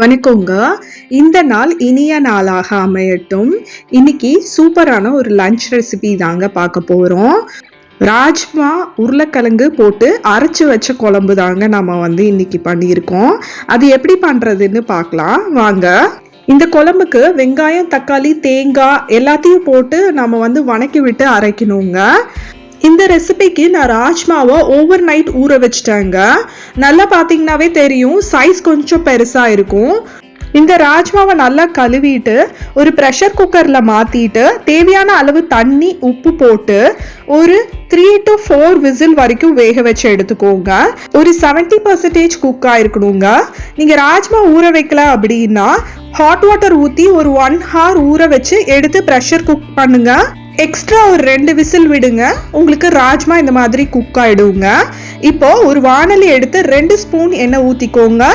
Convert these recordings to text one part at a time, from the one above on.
வணக்கங்க. இந்த நாள் இனிய நாளாக அமையட்டும். இன்னைக்கு சூப்பரான ஒரு லஞ்ச் ரெசிபி தாங்க பார்க்க போகிறோம் ராஜ்மா உருளைக்கிழங்கு போட்டு அரைச்சி வச்ச குழம்பு தாங்க நம்ம வந்து இன்னைக்கு பண்ணியிருக்கோம். அது எப்படி பண்ணுறதுன்னு பார்க்கலாம். வாங்க. இந்த குழம்புக்கு வெங்காயம் தக்காளி தேங்காய் எல்லாத்தையும் போட்டு நம்ம வந்து வணக்கி விட்டு அரைக்கணுங்க. இந்த ரெசிபிக்கு நான் ராஜ்மாவை ஓவர் நைட் ஊற வச்சிட்டேங்க. நல்லா பார்த்தீங்கன்னாவே தெரியும் சைஸ் கொஞ்சம் பெருசாக இருக்கும். இந்த ராஜ்மாவை நல்லா கழுவிட்டு ஒரு ப்ரெஷர் குக்கரில் மாற்றிட்டு தேவையான அளவு தண்ணி உப்பு போட்டு ஒரு த்ரீ டு ஃபோர் விசில் வரைக்கும் வேக வச்சு எடுத்துக்கோங்க. ஒரு செவன்ட்டி பர்சன்டேஜ் குக் ஆயிருக்கணுங்க. நீங்கள் ராஜ்மா ஊற வைக்கல அப்படின்னா ஹாட் வாட்டர் ஊற்றி ஒரு ஒன் ஹார் ஊற வச்சு எடுத்து ப்ரெஷர் குக் பண்ணுங்கள் எக்ஸ்ட்ரா ஒரு ரெண்டு விசில் விடுங்க. உங்களுக்கு ராஜ்மா இந்த மாதிரி குக் ஆயிடுங்க. இப்போ ஒரு வானலி எடுத்து ரெண்டு ஸ்பூன் எண்ணெய் ஊற்றிக்கோங்க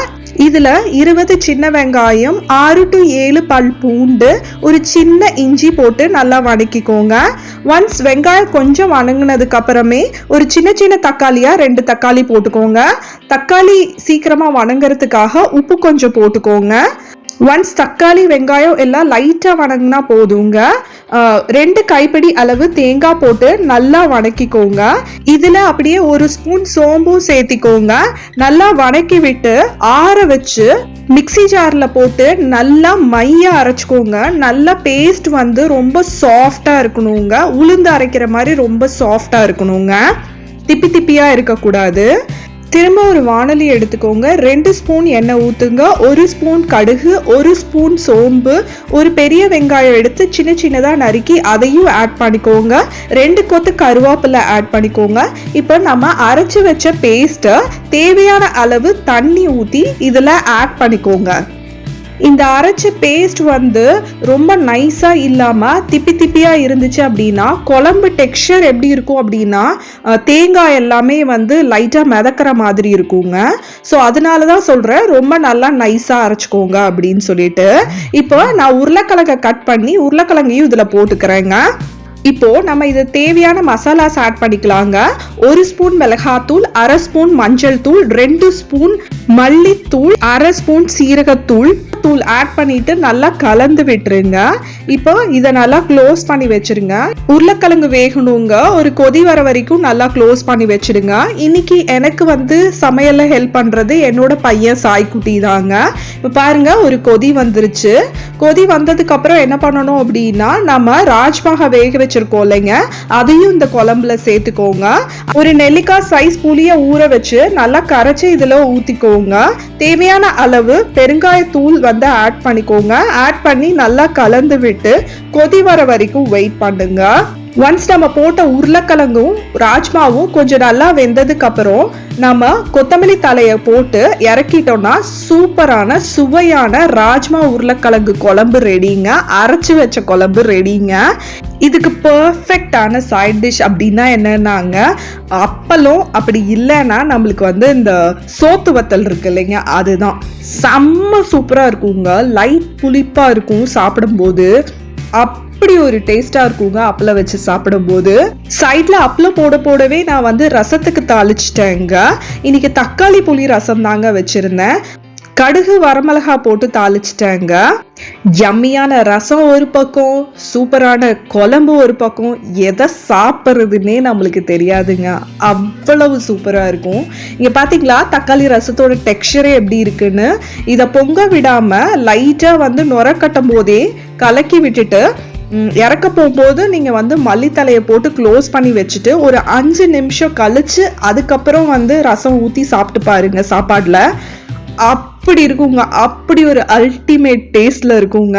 இதில் இருபது சின்ன வெங்காயம் ஆறு டு ஏழு பல் பூண்டு ஒரு சின்ன இஞ்சி போட்டு நல்லா வதக்கிக்கோங்க ஒன்ஸ் வெங்காயம் கொஞ்சம் வணங்கினதுக்கு அப்புறமே ஒரு சின்ன சின்ன தக்காளியாக ரெண்டு தக்காளி போட்டுக்கோங்க. தக்காளி சீக்கிரமாக வணங்குறதுக்காக உப்பு கொஞ்சம் போட்டுக்கோங்க. ஒன்ஸ் தக்காளி வெங்காயம் எல்லாம் லைட்டாக வணங்கினா போதுங்க. ரெண்டு கைப்பிடி அளவு தேங்காய் போட்டு நல்லா வணக்கிக்கோங்க. இதில் அப்படியே ஒரு ஸ்பூன் சோம்பும் சேர்த்திக்கோங்க. நல்லா வணக்கி விட்டு ஆற வச்சு மிக்சி ஜாரில் போட்டு நல்லா மையாக அரைச்சிக்கோங்க. நல்லா பேஸ்ட் வந்து ரொம்ப சாஃப்டாக இருக்கணுங்க. உளுந்து அரைக்கிற மாதிரி ரொம்ப சாஃப்டாக இருக்கணுங்க. திப்பி திப்பியாக இருக்கக்கூடாது. திரும்ப ஒரு வானலி எடுத்துக்கோங்க. ரெண்டு ஸ்பூன் எண்ணெய் ஊற்றுங்க ஒரு ஸ்பூன் கடுகு ஒரு ஸ்பூன் சோம்பு ஒரு பெரிய வெங்காயம் எடுத்து சின்ன சின்னதாக நறுக்கி அதையும் ஆட் பண்ணிக்கோங்க. ரெண்டு கொத்து கருவேப்பிலை ஆட் பண்ணிக்கோங்க. இப்போ நம்ம அரைச்சி வச்ச பேஸ்ட்டை தேவையான அளவு தண்ணி ஊற்றி இதில் ஆட் பண்ணிக்கோங்க. இந்த அரைச்ச பேஸ்ட் வந்து ரொம்ப நைஸாக இல்லாமல் திப்பி திப்பியாக இருந்துச்சு அப்படின்னா குழம்பு டெக்ஸ்சர் எப்படி இருக்கும் அப்படின்னா தேங்காய் எல்லாமே வந்து லைட்டாக மிதக்கிற மாதிரி இருக்குங்க. ஸோ அதனால தான் சொல்கிறேன் ரொம்ப நல்லா நைஸாக அரைச்சிக்கோங்க அப்படின்னு சொல்லிட்டு. இப்போ நான் உருளைக்கிழங்கை கட் பண்ணி உருளைக்கிழங்கையும் இதில் போட்டுக்கிறேங்க. இப்போ நம்ம இது தேவையான மசாலாஸ் ஆட் பண்ணிக்கலாங்க. ஒரு ஸ்பூன் மிளகாத்தூள் அரை ஸ்பூன் மஞ்சள் தூள் ரெண்டு ஸ்பூன் மல்லித்தூள் அரை ஸ்பூன் சீரகத்தூள். தூள் ஆட் பண்ணிட்டு நல்லா கலந்து விட்டுருங்க. இப்போ இதை நல்லா க்ளோஸ் பண்ணி வச்சிருங்க. உருளைக்கிழங்கு வேகணுங்க. ஒரு கொதி வர வரைக்கும் நல்லா க்ளோஸ் பண்ணி வச்சிருங்க. இன்னைக்கு எனக்கு வந்து சமையல்ல ஹெல்ப் பண்றது என்னோட பையன் சாய்க்குட்டி தாங்க. இப்போ பாருங்க ஒரு கொதி வந்துருச்சு. கொதி வந்ததுக்கு அப்புறம் என்ன பண்ணணும் அப்படின்னா நம்ம ராஜ்மாக வேக வச்சிருக்கோம் இல்லைங்க. அதையும் இந்த குழம்புல சேர்த்துக்கோங்க. ஒரு நெல்லிக்காய் சைஸ் புளியை ஊற வச்சு நல்லா கரைச்சி இதில் ஊற்றிக்கோங்க தேவையான அளவு பெருங்காயத்தூள் வந்து ஆட் பண்ணிக்கோங்க. ஆட் பண்ணி நல்லா கலந்து விட்டு கொதி வர வரைக்கும் வெயிட் பண்ணுங்க. ஒன்ஸ் நம்ம போட்ட உருளைக்கிழங்கும் ராஜ்மாவும் கொஞ்சம் நல்லா வெந்ததுக்கு அப்புறம் நம்ம கொத்தமல்லி தலையை போட்டு இறக்கிட்டோம்னா சூப்பரான சுவையான ராஜ்மா உருளைக்கிழங்கு குழம்பு ரெடிங்க அரைச்சி வச்ச குழம்பு ரெடிங்க இதுக்கு பர்ஃபெக்டான சைட் டிஷ் அப்படின்னா என்னன்னாங்க அப்பளம் அப்படி இல்லைன்னா நம்மளுக்கு வந்து இந்த சோத்து வத்தல் இருக்கு இல்லைங்க அதுதான். செம்ம சூப்பராக இருக்குங்க. லைட் புளிப்பாக இருக்கும் சாப்பிடும்போது. அப் அப்படி ஒரு டேஸ்டா இருக்குங்க அப்பளம் வச்சு சாப்பிடும்போது. சைட்ல அப்பளம் போட போடவே நான் வந்து ரசத்துக்கு தாளிச்சிட்டேங்க. இன்னைக்கு தக்காளி புளி ரசம் தாங்க வச்சிருந்தேன். கடுகு வரமிளகா போட்டு தாளிச்சிட்டேங்க. யம்மியான ரசம் ஒரு பக்கம் சூப்பரான குழம்பு ஒரு பக்கம். எதை சாப்பிட்றதுன்னே நம்மளுக்கு தெரியாதுங்க. அவ்வளவு சூப்பராக இருக்கும். இங்கே பார்த்தீங்களா தக்காளி ரசத்தோட டெக்ஸ்சரே எப்படி இருக்குன்னு. இதை பொங்க விடாமல் லைட்டாக வந்து நுர கட்டும் போதே கலக்கி விட்டுட்டு இறக்க போகும்போது நீங்கள் வந்து மல்லித்தலையை போட்டு க்ளோஸ் பண்ணி வச்சுட்டு ஒரு அஞ்சு நிமிஷம் கழித்து அதுக்கப்புறம் வந்து ரசம் ஊற்றி சாப்பிட்டு பாருங்கள் சாப்பாடில். அப் அப்படி இருக்குங்க. அப்படி ஒரு அல்டிமேட் டேஸ்ட்ல இருக்குங்க.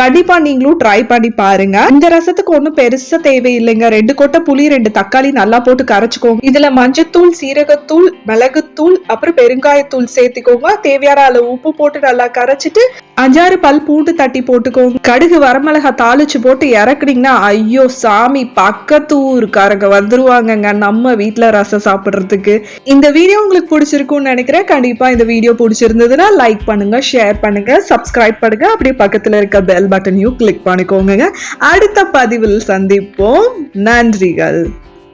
கண்டிப்பா நீங்களும் ட்ரை பண்ணி பாருங்க. இந்த ரசத்துக்கு ஒன்றும் பெருசா தேவையில்லைங்க. ரெண்டு கொட்டை புளி ரெண்டு தக்காளி நல்லா போட்டு கரைச்சிக்கோங்க. இதுல மஞ்சத்தூள் சீரகத்தூள் மிளகுத்தூள் அப்புறம் பெருங்காயத்தூள் சேர்த்துக்கோங்க. தேவையான அளவு உப்பு போட்டு நல்லா கரைச்சிட்டு அஞ்சாறு பல் பூண்டு தட்டி போட்டுக்கோங்க. கடுகு வரமிளகா தாளிச்சு போட்டு இறக்குனீங்கன்னா ஐயோ சாமி பக்கத்து ஊருக்காரங்க வந்துருவாங்கங்க நம்ம வீட்டுல ரசம் சாப்பிடுறதுக்கு. இந்த வீடியோ உங்களுக்கு பிடிச்சிருக்கும்னு நினைக்கிறேன். கண்டிப்பா இந்த வீடியோ பிடிச்சிருந்தது பிடிச்சிருந்ததுன்னா லைக் பண்ணுங்க ஷேர் பண்ணுங்க சப்ஸ்கிரைப் பண்ணுங்க. அப்படியே பக்கத்தில் இருக்க பெல் பட்டனையும் கிளிக் பண்ணிக்கோங்க அடுத்த பதிவில் சந்திப்போம். நன்றிகள்.